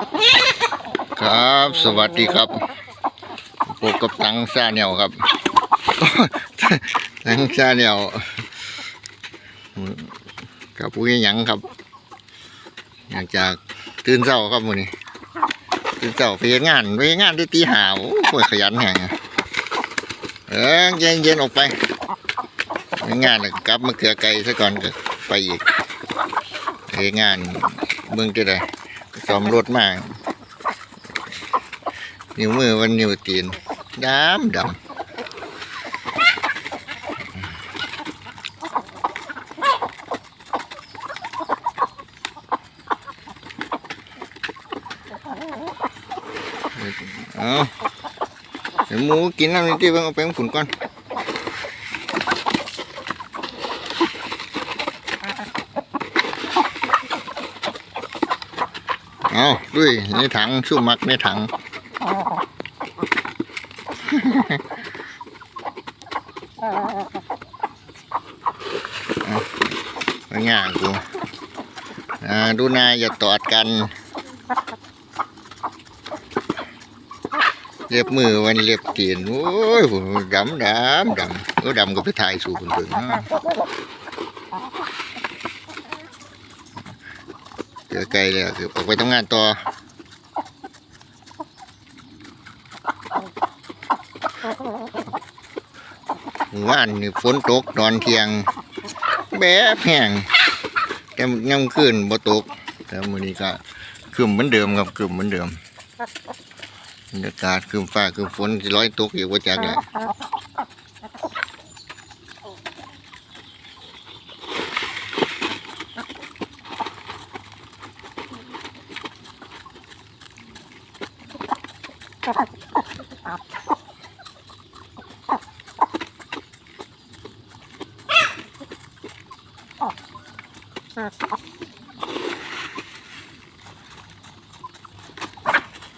ครับ สวัสดีครับพบกับตังซาเนียวครับตังซาเนียวกับผู้ยังหยังครับ อยากจากตื่นเช้าครับมือนี้ตื่นเช้าไปงานไปงานได้ตีห้าโอ้ยขยันแฮงเออเย็นเย็นๆออกไปงานกลับมาเกลือไก่ซะก่อนก็ไปอีกเฮ็ดงานเมืองจะได้ ซ้อมรถมากนิ้วมือวันนิ้วตีนดำดำเอาเดี๋ยวหมูกินน้ำนี่ที่เพิ่งเอาไปให้ขุนก่อน เอาด้วยในถังชุ่มมักในถัง ง่ายกูดูนาอย่าตอดกันเล็บมือวันเล็บตีนโอ้ยดำดำดำเออดำก็ไปถ่ายสู่คนอื่นนะเจอ ไกลเลยคือออกไปทำงานต่อหมู่านนี่ฝนตกตอนเที่ยง แบบแห้งแต่ยังขึ้นบ่ตก แต่มื้อนี้ก็คืมเหมือนเดิมครับคืมเหมือนเดิมบรรยากาศคืมฟ้าคืมฝนร้อยตกอยู่บ่จักแหละ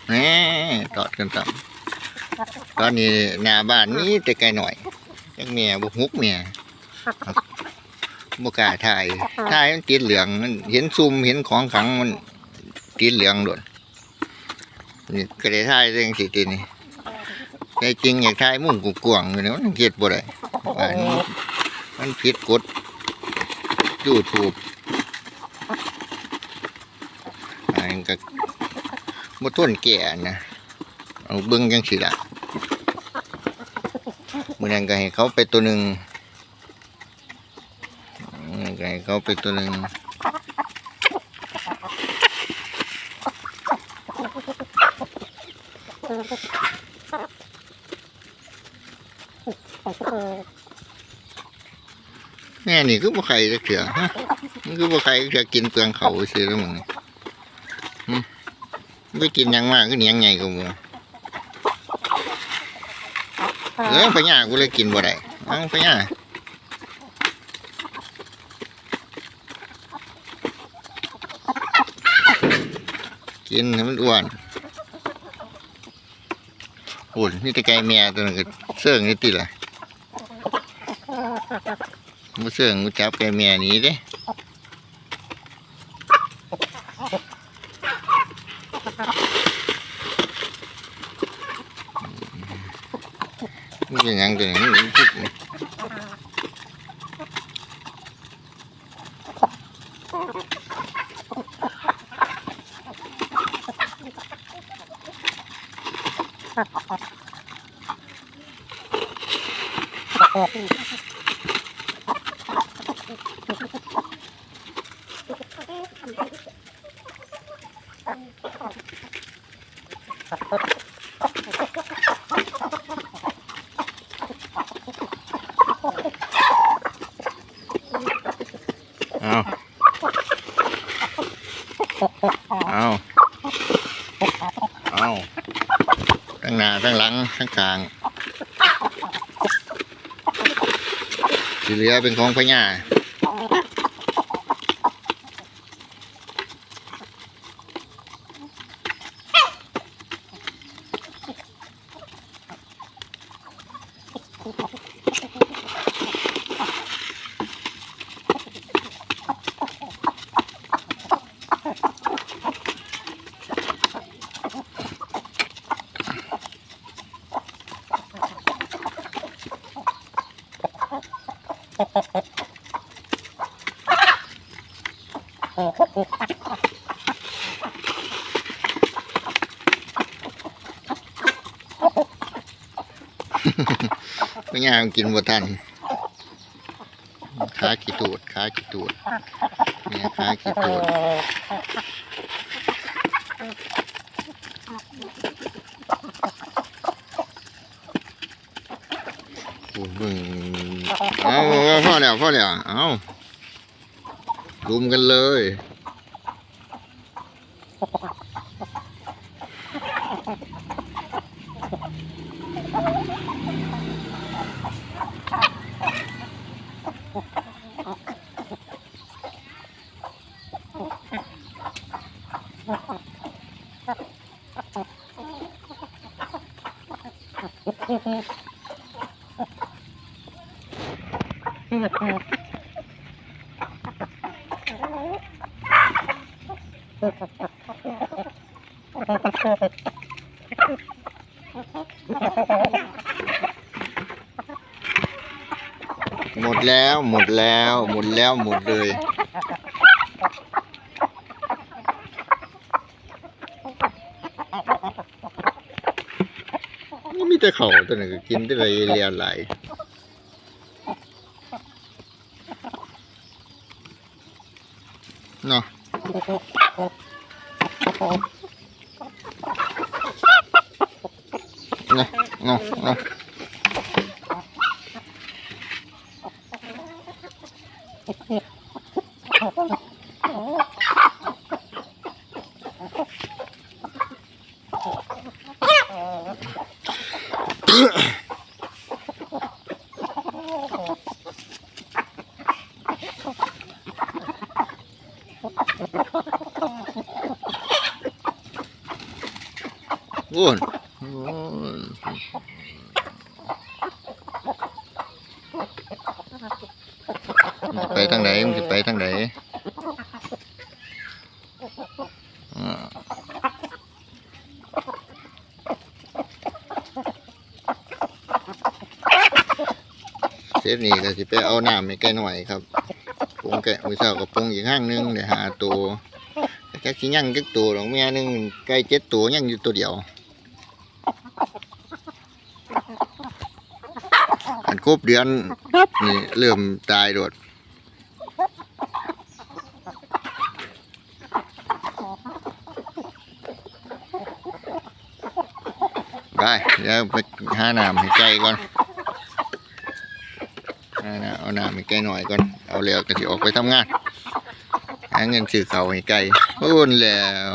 แหมตอดกันต่ำตอนนี้หน้าบ้านนี้แต่ไกลหน่อยจักเมียบ่ฮุกเมียบ่กล้าถ่ายถ่ายมันติดเหลืองมันเห็นซุ่มเห็นของขลังมันติดเหลืองโดดนี่ก็ได้ถ่ายเรื่องสิทีนี่แต่จริงอยากถ่ายมุมกว้างๆอยู่นะมันเฮ็ดบ่ได้ว่ามันมันผิดกฎ YouTube อั นก็บ่ทนแก่นะเอาเบิ่งจังซี่ล่ะมื้อนั้นก็ให้เขาไปตัวหนึ่งก็ให้เขาไปตัวหนึ่งแม่นี่คือบ่ใครจักเถื่อฮะมันคือบ่ใครจักเถื่อกินเปลืองเขาซื่อแล้วมึงนี่ ไปกินยังมากคือเนียงใหญ่กว่าหมูเออพญากูเลยกินบ่ได้เอ้าพญากินให้มันอ้วนอ้ยนี่แตะไกแม่ตัวนึงก็เสื่องนี่ติล่ะมาเสื่องกูจับไก่แม่หนี้เด้ มันเป็นหยังตัวนี้มันคิดเอา เอาเอาทั้งหน้าทั้งหลังทั้งกลางที่เหลือเป็นของพญา ไม่ง่ายมกินบัวทันขากี่ตูดขากี่ตูดเนี่ยขากี่ตูดปูบึเอาพ่อแล้วพ่อแล้วเอารุมกันเลย Ha ha ha. หมดแล้ว หมดแล้ว หมดแล้ว หมดเลย นี่มีแต่เขาตัวนึงกินได้เลยเรียนไหลเนาะ เนาะเนาะเนาะโอ้ยโอ้ยมันจะไปทางไหนมันจะไปทางไหนอ่า เซฟนี่ก็สิไปเอาน้ำให้แกหน่อยครับปงแกะมือเช้ากับปงอีกห้างหนึงเดี๋ยวหาตัวแต่แค่สิยังจักตัวหรอกเมียนึงไก่เจ็ดตัวยังอยู่ตัวเดียว อันครบเดือนปั๊บนี่เริ่มตายโดด ไปเดี๋ยวไปหาน้ำให้ไก่ก่อนหาน้ำเอาน้ำให้ไก่หน่อยก่อน เอาเรือก็สิออกไปทำงานหาเงินซื้อเขาให้ไก่พูนแล้ว